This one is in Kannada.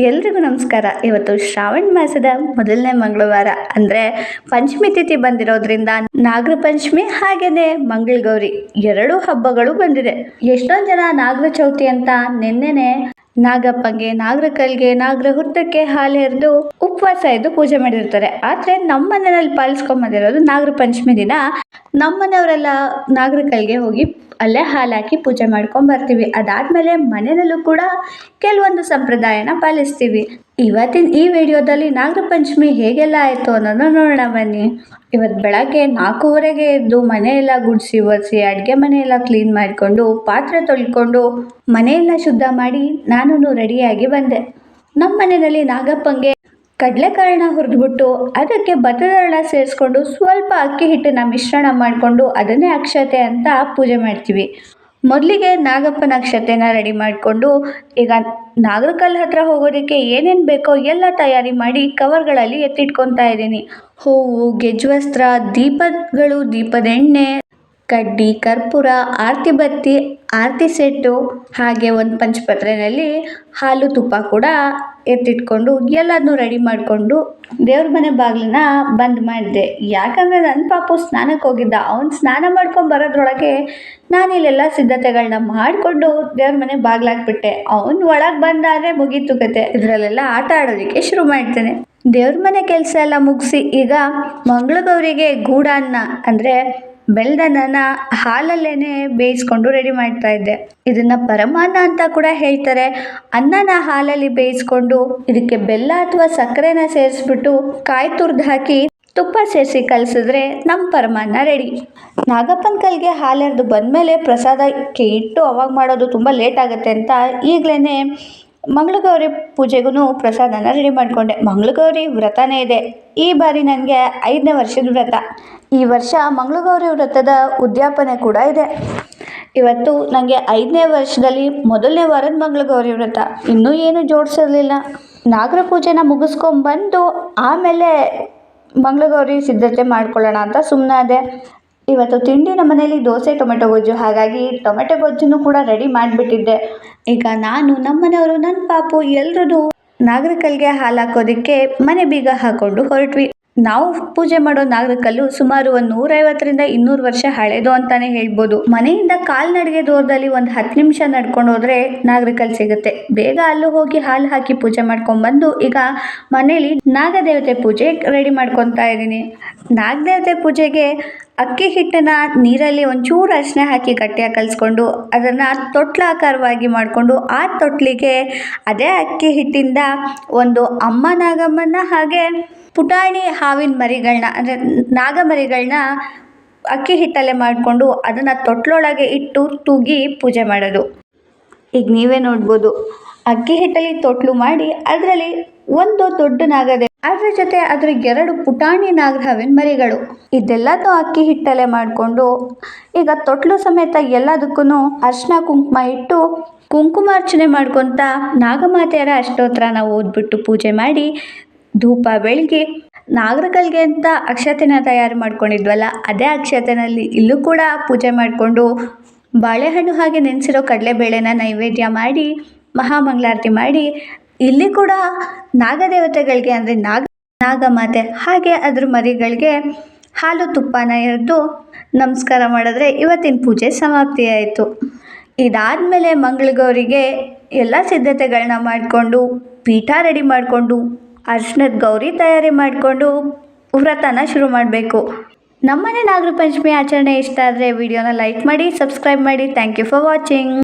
ಎಲ್ರಿಗೂ ನಮಸ್ಕಾರ. ಇವತ್ತು ಶ್ರಾವಣ ಮಾಸದ ಮೊದಲನೇ ಮಂಗಳವಾರ. ಅಂದರೆ ಪಂಚಮಿ ತಿಥಿ ಬಂದಿರೋದ್ರಿಂದ ನಾಗರ ಪಂಚಮಿ ಹಾಗೇನೆ ಮಂಗಳಗೌರಿ ಎರಡೂ ಹಬ್ಬಗಳು ಬಂದಿದೆ. ಎಷ್ಟೊಂದು ಜನ ನಾಗರ ಚೌತಿ ಅಂತ ನಿನ್ನೆನೆ ನಾಗಪ್ಪಂಗೆ, ನಾಗರ ಕಲ್ಗೆ, ನಾಗರ ಹುತ್ತಕ್ಕೆ ಹಾಲು ಎರೆದು ಉಪವಾಸ ಎದ್ದು ಪೂಜೆ ಮಾಡಿರ್ತಾರೆ. ಆದರೆ ನಮ್ಮ ಮನೆಯಲ್ಲಿ ಪಾಲಿಸ್ಕೊಂಬಂದಿರೋದು ನಾಗರ ಪಂಚಮಿ ದಿನ. ನಮ್ಮ ಮನೆಯವರೆಲ್ಲ ನಾಗರ ಹೋಗಿ ಅಲ್ಲೇ ಹಾಲು ಹಾಕಿ ಪೂಜೆ ಮಾಡ್ಕೊಂಡು ಬರ್ತೀವಿ. ಅದಾದ್ಮೇಲೆ ಮನೆಯಲ್ಲೂ ಕೂಡ ಕೆಲವೊಂದು ಸಂಪ್ರದಾಯನ ಪಾಲಿಸ್ತೀವಿ. ಇವತ್ತಿನ ಈ ವಿಡಿಯೋದಲ್ಲಿ ನಾಗರ ಪಂಚಮಿ ಹೇಗೆಲ್ಲ ಆಯಿತು ಅನ್ನೋದನ್ನ ನೋಡೋಣ ಬನ್ನಿ. ಇವತ್ತು ಬೆಳಗ್ಗೆ ನಾಲ್ಕೂವರೆಗೆ ಎದ್ದು ಮನೆಯೆಲ್ಲ ಗುಡಿಸಿ ಒರೆಸಿ, ಅಡುಗೆ ಮನೆಯೆಲ್ಲ ಕ್ಲೀನ್ ಮಾಡಿಕೊಂಡು, ಪಾತ್ರೆ ತೊಳ್ಕೊಂಡು ಮನೆಯೆಲ್ಲ ಶುದ್ಧ ಮಾಡಿ ನಾನು ರೆಡಿಯಾಗಿ ಬಂದೆ. ನಮ್ಮ ಮನೆಯಲ್ಲಿ ನಾಗಪ್ಪಂಗೆ ಕಡಲೆಕಾಳನ್ನ ಹುರಿದ್ಬಿಟ್ಟು ಅದಕ್ಕೆ ಭತ್ತದ ಹರಳ ಸೇರಿಸ್ಕೊಂಡು ಸ್ವಲ್ಪ ಅಕ್ಕಿ ಹಿಟ್ಟನ್ನ ಮಿಶ್ರಣ ಮಾಡಿಕೊಂಡು ಅದನ್ನೇ ಅಕ್ಷತೆ ಅಂತ ಪೂಜೆ ಮಾಡ್ತೀವಿ. ಮೊದಲಿಗೆ ನಾಗಪ್ಪನ ಅಕ್ಷತೆನ ರೆಡಿ ಮಾಡಿಕೊಂಡು ಈಗ ನಾಗರಕಲ್ ಹತ್ರ ಹೋಗೋದಕ್ಕೆ ಏನೇನು ಬೇಕೋ ಎಲ್ಲ ತಯಾರಿ ಮಾಡಿ ಕವರ್ಗಳಲ್ಲಿ ಎತ್ತಿಟ್ಕೊತಾ ಇದ್ದೀನಿ. ಹೂವು ಗೆಜ್ವಸ್ತ್ರ ದೀಪಗಳು, ದೀಪದ ಎಣ್ಣೆ ಕಡ್ಡಿ, ಕರ್ಪೂರ, ಆರತಿ ಬತ್ತಿ, ಆರತಿ ಸೆಟ್ಟು ಹಾಗೆ ಒಂದು ಪಂಚಪತ್ರೆಯಲ್ಲಿ ಹಾಲು, ತುಪ್ಪ ಕೂಡ ಎತ್ತಿಟ್ಕೊಂಡು ಎಲ್ಲದನ್ನೂ ರೆಡಿ ಮಾಡಿಕೊಂಡು ದೇವ್ರ ಮನೆ ಬಾಗಿಲನ್ನ ಬಂದ್ ಮಾಡಿದೆ. ಯಾಕಂದರೆ ನನ್ನ ಪಾಪು ಸ್ನಾನಕ್ಕೆ ಹೋಗಿದ್ದ. ಅವ್ನು ಸ್ನಾನ ಮಾಡ್ಕೊಂಡು ಬರೋದ್ರೊಳಗೆ ನಾನು ಇಲ್ಲೆಲ್ಲ ಸಿದ್ಧತೆಗಳನ್ನ ಮಾಡಿಕೊಂಡು ದೇವ್ರ ಮನೆ ಬಾಗಿಲಾಕ್ಬಿಟ್ಟೆ ಅವ್ನು ಒಳಗೆ ಬಂದಾದರೆ ಮುಗೀತು ಕತೆ. ಇದರಲ್ಲೆಲ್ಲ ಆಟ ಆಡೋದಕ್ಕೆ ಶುರು ಮಾಡ್ತೇನೆ. ದೇವ್ರ ಮನೆ ಕೆಲಸ ಎಲ್ಲ ಮುಗಿಸಿ ಈಗ ಮಂಗಳಗೌರಿಗೆ ಗೂಡನ್ನ ಅಂದರೆ ಬೆಲ್ದನ್ನ ಹಾಲಲ್ಲೇನೆ ಬೇಯಿಸ್ಕೊಂಡು ರೆಡಿ ಮಾಡ್ತಾ ಇದ್ದೆ. ಇದನ್ನ ಪರಮಾನ್ನ ಅಂತ ಕೂಡ ಹೇಳ್ತಾರೆ. ಅನ್ನನ ಹಾಲಲ್ಲಿ ಬೇಯಿಸ್ಕೊಂಡು ಇದಕ್ಕೆ ಬೆಲ್ಲ ಅಥವಾ ಸಕ್ಕರೆನ ಸೇರಿಸ್ಬಿಟ್ಟು ಕಾಯಿ ತುರ್ದು ಹಾಕಿ ತುಪ್ಪ ಸೇರಿಸಿ ಕಲಸಿದ್ರೆ ನಮ್ಮ ಪರಮಾನ್ನ ರೆಡಿ ನಾಗಪ್ಪನ ಕಲ್ಗೆ ಹಾಲೆರೆದು ಬಂದಮೇಲೆ ಪ್ರಸಾದಕ್ಕೆ ಇಟ್ಟು ಅವಾಗ ಮಾಡೋದು ತುಂಬ ಲೇಟ್ ಆಗುತ್ತೆ ಅಂತ ಈಗಲೇ ಮಂಗಳಗೌರಿ ಪೂಜೆಗೂ ಪ್ರಸಾದನ ರೆಡಿ ಮಾಡಿಕೊಂಡೆ. ಮಂಗಳಗೌರಿ ವ್ರತನೇ ಇದೆ. ಈ ಬಾರಿ ನನಗೆ ಐದನೇ ವರ್ಷದ ವ್ರತ. ಈ ವರ್ಷ ಮಂಗಳಗೌರಿ ವ್ರತದ ಉದ್ಯಾಪನೆ ಕೂಡ ಇದೆ. ಇವತ್ತು ನನಗೆ ಐದನೇ ವರ್ಷದಲ್ಲಿ ಮೊದಲನೇ ವಾರದ ಮಂಗಳಗೌರಿ ವ್ರತ. ಇನ್ನೂ ಏನು ಜೋಡಿಸಿರಲಿಲ್ಲ. ನಾಗರ ಪೂಜೆನ ಮುಗಿಸ್ಕೊಂಬಂದು ಆಮೇಲೆ ಮಂಗಳಗೌರಿ ಸಿದ್ಧತೆ ಮಾಡ್ಕೊಳ್ಳೋಣ ಅಂತ ಸುಮ್ಮನಾದೆ ಇವತ್ತು ತಿಂಡಿ ನಮ್ಮ ಮನೇಲಿ ದೋಸೆ, ಟೊಮೆಟೊ ಗೊಜ್ಜು. ಹಾಗಾಗಿ ಟೊಮೆಟೊ ಗೊಜ್ಜನ್ನು ಕೂಡ ರೆಡಿ ಮಾಡಿಬಿಟ್ಟಿದ್ದೆ. ಈಗ ನಾನು ನಮ್ಮ ಮನೆಯವರು ನನ್ನ ಪಾಪು ಎಲ್ರದ್ದು ನಾಗರಕಲ್ಗೆ ಹಾಲು ಹಾಕೋದಿಕ್ಕೆ ಮನೆ ಬೀಗ ಹಾಕೊಂಡು ಹೊರಟ್ವಿ. ನಾವು ಪೂಜೆ ಮಾಡೋ ನಾಗರಕಲ್ಲು ಸುಮಾರು ಒಂದು ನೂರೈವತ್ತರಿಂದ ಇನ್ನೂರು ವರ್ಷ ಹಳೆದು ಅಂತಾನೆ ಹೇಳ್ಬೋದು. ಮನೆಯಿಂದ ಕಾಲ್ನಡಿಗೆ ದೂರದಲ್ಲಿ ಒಂದು ಹತ್ತು ನಿಮಿಷ ನಡ್ಕೊಂಡು ಹೋದ್ರೆ ನಾಗರಕಲ್ ಸಿಗುತ್ತೆ. ಬೇಗ ಅಲ್ಲೂ ಹೋಗಿ ಹಾಲು ಹಾಕಿ ಪೂಜೆ ಮಾಡ್ಕೊಂಡ್ಬಂದು ಈಗ ಮನೇಲಿ ನಾಗದೇವತೆ ಪೂಜೆ ರೆಡಿ ಮಾಡ್ಕೊತಾ ಇದ್ದೀನಿ. ನಾಗದೇವತೆ ಪೂಜೆಗೆ ಅಕ್ಕಿ ಹಿಟ್ಟನ್ನ ನೀರಲ್ಲಿ ಒಂಚೂರು ಅರಿಶಿನ ಹಾಕಿ ಗಟ್ಟಿಯಾಗಿ ಕಲಿಸ್ಕೊಂಡು ಅದನ್ನು ತೊಟ್ಲಾಕಾರವಾಗಿ ಮಾಡಿಕೊಂಡು ಆ ತೊಟ್ಲಿಗೆ ಅದೇ ಅಕ್ಕಿ ಹಿಟ್ಟಿಂದ ಒಂದು ಅಮ್ಮ ನಾಗಮ್ಮನ ಹಾಗೆ ಪುಟಾಣಿ ಹಾವಿನ ಮರಿಗಳನ್ನ ಅಂದರೆ ನಾಗಮರಿಗಳನ್ನ ಅಕ್ಕಿ ಹಿಟ್ಟಲ್ಲೇ ಮಾಡಿಕೊಂಡು ಅದನ್ನು ತೊಟ್ಲೊಳಗೆ ಇಟ್ಟು ತೂಗಿ ಪೂಜೆ ಮಾಡೋದು. ಈಗ ನೀವೇ ನೋಡ್ಬೋದು. ಅಕ್ಕಿ ಹಿಟ್ಟಲ್ಲಿ ತೊಟ್ಲು ಮಾಡಿ ಅದರಲ್ಲಿ ಒಂದು ದೊಡ್ಡ ನಾಗದೆ ಅದರ ಜೊತೆ ಅದ್ರ ಎರಡು ಪುಟಾಣಿ ನಾಗರಹಾವಿನ ಮರಿಗಳು. ಇದೆಲ್ಲದೂ ಅಕ್ಕಿ ಹಿಟ್ಟಲ್ಲೇ ಮಾಡಿಕೊಂಡು ಈಗ ತೊಟ್ಲು ಸಮೇತ ಎಲ್ಲದಕ್ಕೂ ಅರ್ಶಿನ ಕುಂಕುಮ ಇಟ್ಟು ಕುಂಕುಮಾರ್ಚನೆ ಮಾಡ್ಕೊತ ನಾಗಮಾತೆಯರ ಅಷ್ಟೋತ್ರನ ಓದ್ಬಿಟ್ಟು ಪೂಜೆ ಮಾಡಿ ಧೂಪ ಬೆಳಗಿ ನಾಗರಗಳಿಗೆ ಅಂತ ಅಕ್ಷತೆನ ತಯಾರು ಮಾಡ್ಕೊಂಡಿದ್ವಲ್ಲ, ಅದೇ ಅಕ್ಷತೆನಲ್ಲಿ ಇಲ್ಲೂ ಕೂಡ ಪೂಜೆ ಮಾಡಿಕೊಂಡು ಬಾಳೆಹಣ್ಣು ಹಾಗೆ ನೆನೆಸಿರೋ ಕಡಲೆಬೇಳೆನ ನೈವೇದ್ಯ ಮಾಡಿ ಮಹಾಮಂಗಳಾರತಿ ಮಾಡಿ, ಇಲ್ಲಿ ಕೂಡ ನಾಗದೇವತೆಗಳಿಗೆ ಅಂದರೆ ನಾಗ, ನಾಗಮಾತೆ ಹಾಗೆ ಅದ್ರ ಮರಿಗಳಿಗೆ ಹಾಲು ತುಪ್ಪನ ಎರೆದು ನಮಸ್ಕಾರ ಮಾಡಿದ್ರೆ ಇವತ್ತಿನ ಪೂಜೆ ಸಮಾಪ್ತಿಯಾಯಿತು ಇದಾದಮೇಲೆ ಮಂಗಳಗೌರಿಗೆ ಎಲ್ಲ ಸಿದ್ಧತೆಗಳನ್ನ ಮಾಡಿಕೊಂಡು, ಪೀಠ ರೆಡಿ ಮಾಡಿಕೊಂಡು, ಅರ್ಶನದ ಗೌರಿ ತಯಾರಿ ಮಾಡಿಕೊಂಡು ವ್ರತನ ಶುರು ಮಾಡಬೇಕು. ನಮ್ಮನೆ ನಾಗರ ಪಂಚಮಿ ಆಚರಣೆ ಇಷ್ಟ ಆದರೆ ವಿಡಿಯೋನ ಲೈಕ್ ಮಾಡಿ, ಸಬ್ಸ್ಕ್ರೈಬ್ ಮಾಡಿ. Thank you for watching